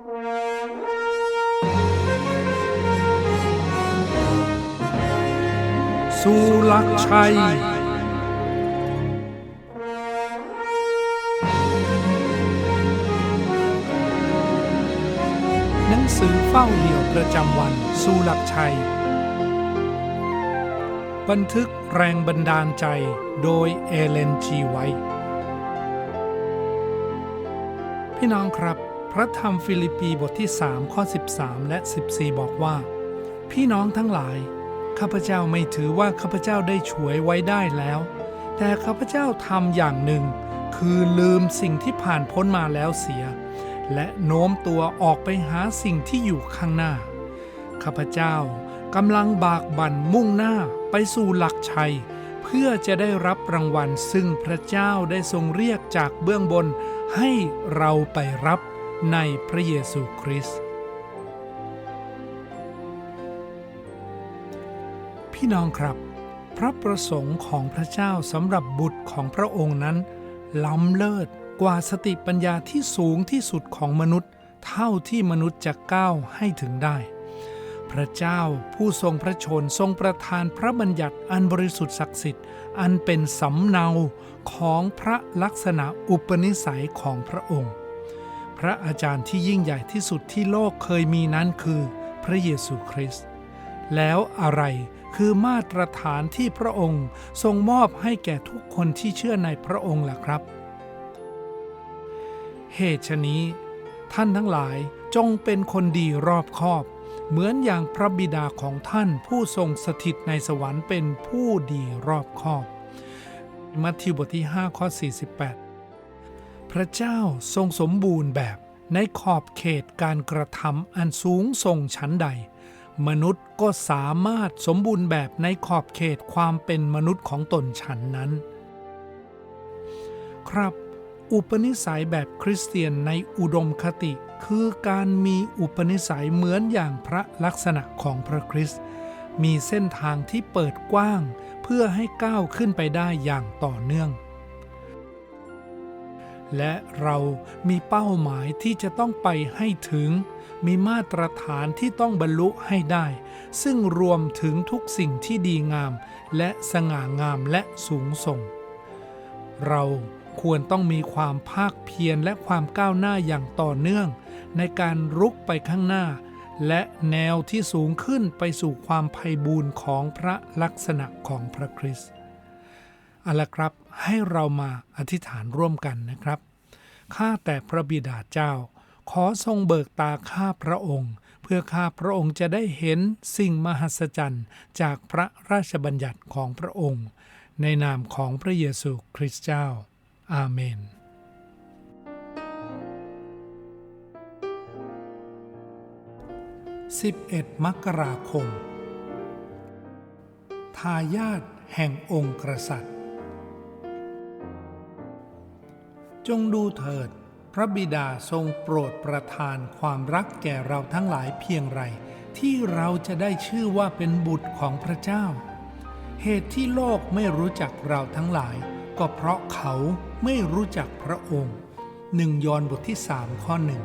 สู่หลักชัย หนังสือเฝ้าเดี่ยวประจำวันสู่หลักชัย บันทึกแรงบันดาลใจโดยเอเลนจีไวท์พี่น้องครับ พระธรรมฟิลิปปีบทที่3ข้อ13 และ 14 บอกว่า พี่น้องทั้งหลาย ข้าพเจ้าไม่ถือว่าข้าพเจ้าได้ฉวยไว้ได้แล้ว แต่ข้าพเจ้าทำอย่างหนึ่ง คือลืมสิ่งที่ผ่านพ้นมาแล้วเสีย และโน้มตัวออกไปหาสิ่งที่อยู่ข้างหน้า ข้าพเจ้ากำลังบากบั่นมุ่งหน้าไปสู่หลักชัย เพื่อจะได้รับรางวัลซึ่งพระเจ้าได้ทรงเรียกจากเบื้องบนให้เราไปรับ ในพระเยซูคริสต์พี่น้องครับ พระประสงค์ของพระเจ้าสำหรับบุตรของพระองค์นั้น ล้ำเลิศกว่าสติปัญญาที่สูงที่สุดของมนุษย์ เท่าที่มนุษย์จะก้าวให้ถึงได้ พระเจ้าผู้ทรงพระชนทรงประทานพระบัญญัติอันบริสุทธิ์ศักดิ์สิทธิ์ อันเป็นสำเนาของพระลักษณะอุปนิสัยของพระองค์ พระอาจารย์ที่ยิ่งใหญ่ที่สุดที่โลกเคยมีนั้นคือพระเยซูคริสต์แล้วอะไรคือมาตรฐานที่พระองค์ทรงมอบให้แก่ทุกคนที่เชื่อในพระองค์ล่ะครับ เหตุฉนี้ ท่านทั้งหลายจงเป็นคนดีรอบคอบ เหมือนอย่างพระบิดาของท่านผู้ทรงสถิตในสวรรค์เป็นผู้ดีรอบคอบ มัทธิวบทที่ 5 ข้อ 48 พระเจ้าทรงสมบูรณ์แบบในขอบเขตการกระทำอันสูงส่งชั้นใด มนุษย์ก็สามารถสมบูรณ์แบบในขอบเขตความเป็นมนุษย์ของตนฉันนั้น ครับ อุปนิสัยแบบคริสเตียนในอุดมคติ คือการมีอุปนิสัยเหมือนอย่างพระลักษณะของพระคริสต์มีเส้นทางที่เปิดกว้าง เพื่อให้ก้าวขึ้นไปได้อย่างต่อเนื่อง และเรามีเป้าหมายที่จะต้องไปให้ถึง มีมาตรฐานที่ต้องบรรลุให้ได้ ซึ่งรวมถึงทุกสิ่งที่ดีงาม และสง่างามและสูงส่ง เราควรต้องมีความภาคเพียรและความก้าวหน้าอย่างต่อเนื่อง ในการรุกไปข้างหน้า และแนวที่สูงขึ้นไปสู่ความไพ่บูรณ์ของพระลักษณะของพระคริสต์อาละครับ ให้เรามาอธิษฐานร่วมกันนะครับ ข้าแต่พระบิดาเจ้า ขอทรงเบิกตาข้าพระองค์ เพื่อข้าพระองค์จะได้เห็นสิ่งมหัศจรรย์จากพระราชบัญญัติของพระองค์ ในนามของพระเยซูคริสต์เจ้า อาเมน11 มกราคม ทายาทแห่งองค์กษัตริย์ จงดูเถิด พระบิดาทรงโปรดประทานความรักแก่เราทั้งหลายเพียงไร ที่เราจะได้ชื่อว่าเป็นบุตรของพระเจ้า เหตุที่โลกไม่รู้จักเราทั้งหลาย ก็เพราะเขาไม่รู้จักพระองค์หนึ่งยอห์นบทที่สามข้อหนึ่ง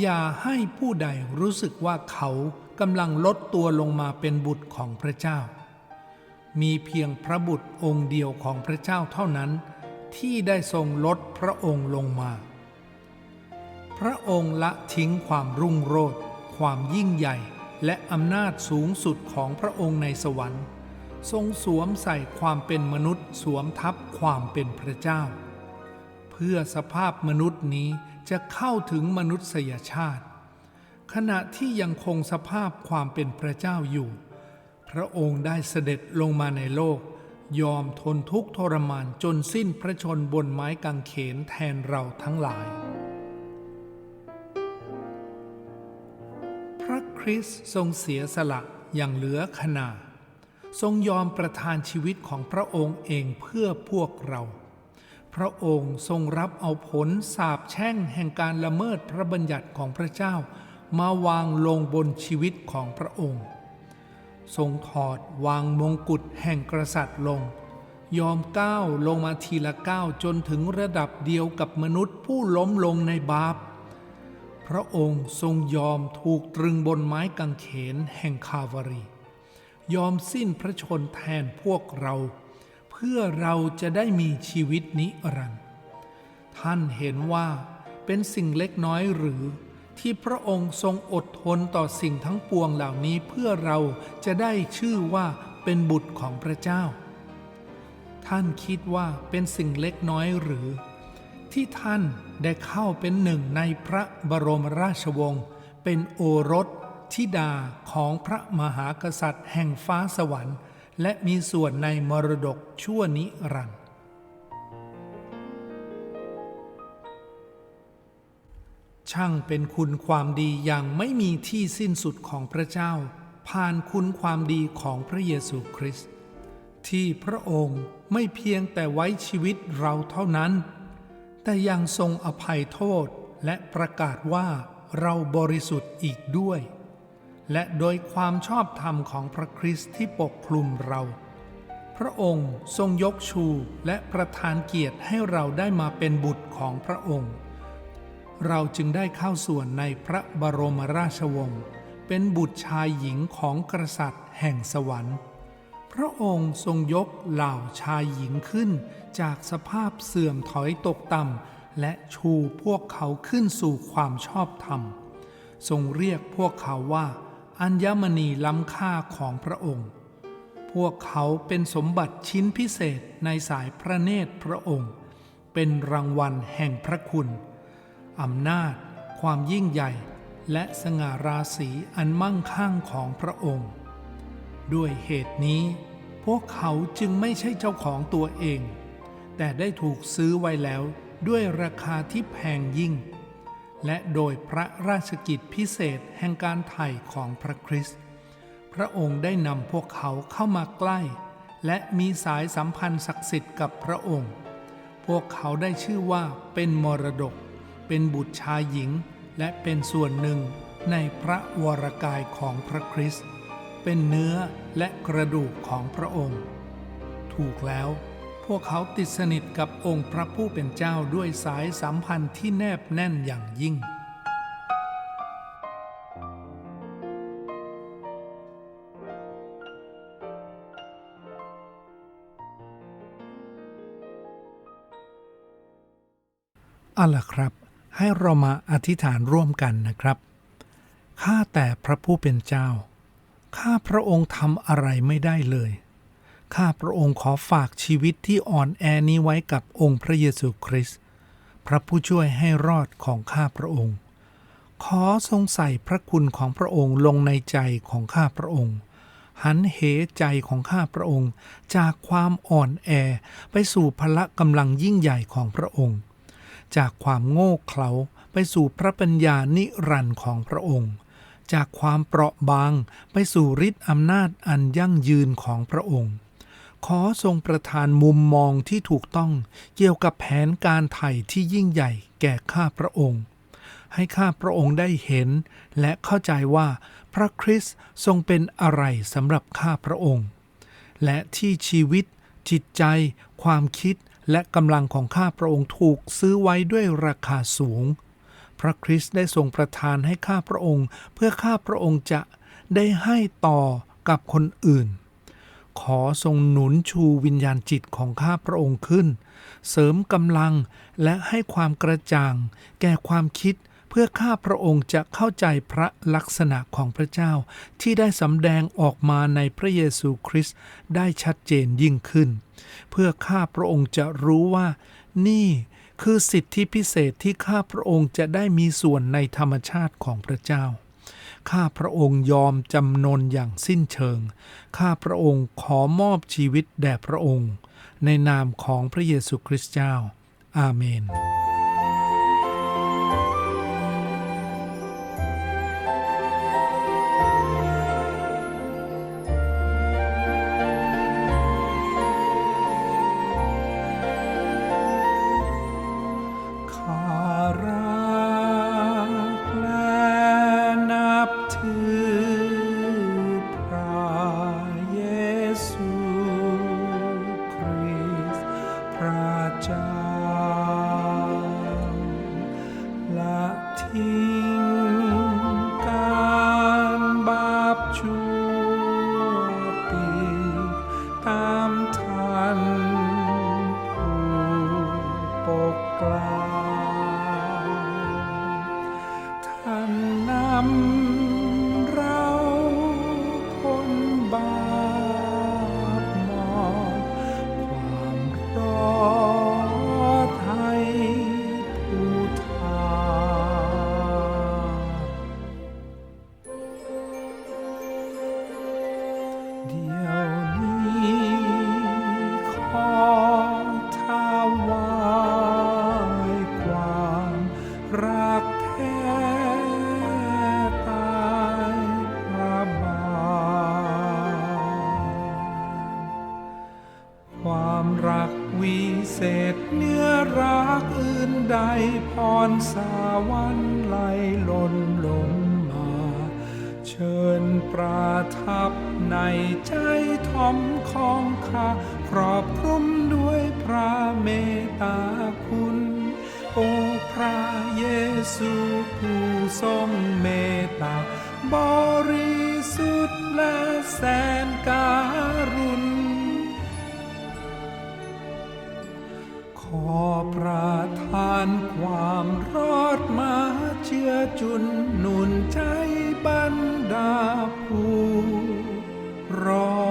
อย่าให้ผู้ใดรู้สึกว่าเขากำลังลดตัวลงมาเป็นบุตรของพระเจ้า มีเพียงพระบุตรองค์เดียวของพระเจ้าเท่านั้น ที่ได้ทรงลดพระองค์ลงมา พระองค์ละทิ้งความรุ่งโรจน์ความยิ่งใหญ่และอำนาจสูงสุดของพระองค์ในสวรรค์ ทรงสวมใส่ความเป็นมนุษย์สวมทับความเป็นพระเจ้า เพื่อสภาพมนุษย์นี้จะเข้าถึงมนุษยชาติ ขณะที่ยังคงสภาพความเป็นพระเจ้าอยู่ พระองค์ได้เสด็จลงมาในโลก ยอมทนทุกข์ทรมานจนสิ้นพระชนบนไม้กางเขนแทนเราทั้งหลาย พระคริสต์ทรงเสียสละอย่างเหลือขนาทรงยอมประทานชีวิตของพระองค์เองเพื่อพวกเรา พระองค์ทรงรับเอาผลสาปแช่งแห่งการละเมิดพระบัญญัติของพระเจ้ามาวางลงบนชีวิตของพระองค์ ทรงถอดวางมงกุฎแห่งกษัตริย์ลง ยอมก้าวลงมาทีละก้าวจนถึงระดับเดียวกับมนุษย์ผู้ล้มลงในบาป พระองค์ทรงยอมถูกตรึงบนไม้กางเขนแห่งคาวารี ยอมสิ้นพระชนแทนพวกเรา เพื่อเราจะได้มีชีวิตนิรันดร์ท่านเห็นว่าเป็นสิ่งเล็กน้อยหรือ ที่พระองค์ทรงอดทนต่อสิ่งทั้งปวงเหล่านี้เพื่อเราจะได้ชื่อว่าเป็นบุตรของพระเจ้า ท่านคิดว่าเป็นสิ่งเล็กน้อยหรือ ที่ท่านได้เข้าเป็นหนึ่งในพระบรมราชวงศ์เป็นโอรสธิดาของพระมหากษัตริย์แห่งฟ้าสวรรค์ และมีส่วนในมรดกชั่วนิรันดร์ ช่างเป็นคุณความดีอย่างไม่มีที่สิ้นสุดของพระเจ้า ผ่านคุณความดีของพระเยซูคริสต์ที่พระองค์ไม่เพียงแต่ไว้ชีวิตเราเท่านั้น แต่ยังทรงอภัยโทษและประกาศว่าเราบริสุทธิ์อีกด้วย และโดยความชอบธรรมของพระคริสต์ที่ปกคลุมเรา พระองค์ทรงยกชูและประทานเกียรติให้เราได้มาเป็นบุตรของพระองค์ เราจึงได้เข้าส่วนในพระบรมราชวงศ์เป็นบุตรชายหญิงของกษัตริย์แห่งสวรรค์ พระองค์ทรงยกเหล่าชายหญิงขึ้น จากสภาพเสื่อมถอยตกต่ำและชูพวกเขาขึ้นสู่ความชอบธรรม ทรงเรียกพวกเขาว่า อัญมณีล้ำค่าของพระองค์ พวกเขาเป็นสมบัติชิ้นพิเศษในสายพระเนตรพระองค์ เป็นรางวัลแห่งพระคุณ อำนาจ ความยิ่งใหญ่ และสง่าราศีอันมั่งคั่งของพระองค์ ด้วยเหตุนี้ พวกเขาจึงไม่ใช่เจ้าของตัวเอง แต่ได้ถูกซื้อไว้แล้วด้วยราคาที่แพงยิ่ง และโดยพระราชกิจพิเศษแห่งการไถ่ของพระคริสต์พระองค์ได้นำพวกเขาเข้ามาใกล้ และมีสายสัมพันธ์ศักดิ์สิทธิ์กับพระองค์ พวกเขาได้ชื่อว่าเป็นมรดก เป็นบุตรชายหญิง และเป็นส่วนหนึ่งในพระวรกายของพระคริสต์เป็นเนื้อและกระดูกของพระองค์ ถูกแล้ว พวกเขาติดสนิทกับองค์พระผู้เป็นเจ้าด้วยสายสัมพันธ์ที่แนบแน่นอย่างยิ่งเอาล่ะครับ ให้เรามาอธิษฐานร่วมกันนะครับ ข้าแต่พระผู้เป็นเจ้า ข้าพระองค์ทำอะไรไม่ได้เลย ข้าพระองค์ขอฝากชีวิตที่อ่อนแอนี้ไว้กับองค์พระเยซูคริสต์ พระผู้ช่วยให้รอดของข้าพระองค์ ขอทรงใส่พระคุณของพระองค์ลงในใจของข้าพระองค์ หันเหใจของข้าพระองค์ จากความอ่อนแอไปสู่พละกำลังยิ่งใหญ่ของพระองค์ จากความโง่เขลาไปสู่พระปัญญานิรันดร์ของพระองค์ จากความเปราะบางไปสู่ฤทธิ์อำนาจอันยั่งยืนของพระองค์ ขอทรงประทานมุมมองที่ถูกต้องเกี่ยวกับแผนการไถ่ที่ยิ่งใหญ่แก่ข้าพระองค์ ให้ข้าพระองค์ได้เห็น และเข้าใจว่าพระคริสต์ทรงเป็นอะไรสำหรับข้าพระองค์ และที่ชีวิตจิตใจ ความคิด และกำลังของข้าพระองค์ถูกซื้อไว้ด้วยราคาสูง พระคริสต์ได้ทรงประทานให้ข้าพระองค์ เพื่อข้าพระองค์จะได้ให้ต่อกับคนอื่น ขอทรงหนุนชูวิญญาณจิตของข้าพระองค์ขึ้น เสริมกำลังและให้ความกระจ่าง แก่ความคิดเพื่อข้าพระองค์จะเข้าใจพระลักษณะของพระเจ้าที่ได้สำแดงออกมาในพระเยซูคริสต์ได้ชัดเจนยิ่งขึ้น เพื่อข้าพระองค์จะรู้ว่า นี่คือสิทธิพิเศษที่ข้าพระองค์จะได้มีส่วนในธรรมชาติของพระเจ้า ข้าพระองค์ยอมจำนนอย่างสิ้นเชิง ข้าพระองค์ขอมอบชีวิตแด่พระองค์ ในนามของพระเยซูคริสต์เจ้า อาเมน come to ใดพรสาวรรค์ไหลล้นลงมา เชิญประทับในใจทอมของข้าครอบคลุมด้วยพระเมตตาคุณ โอพระเยซูผู้ทรงเมตตาบริสุทธิ์และแสนการุณ อประทานความรอดมาเชื่อจุนหนุนใจบรรดาผู้รอ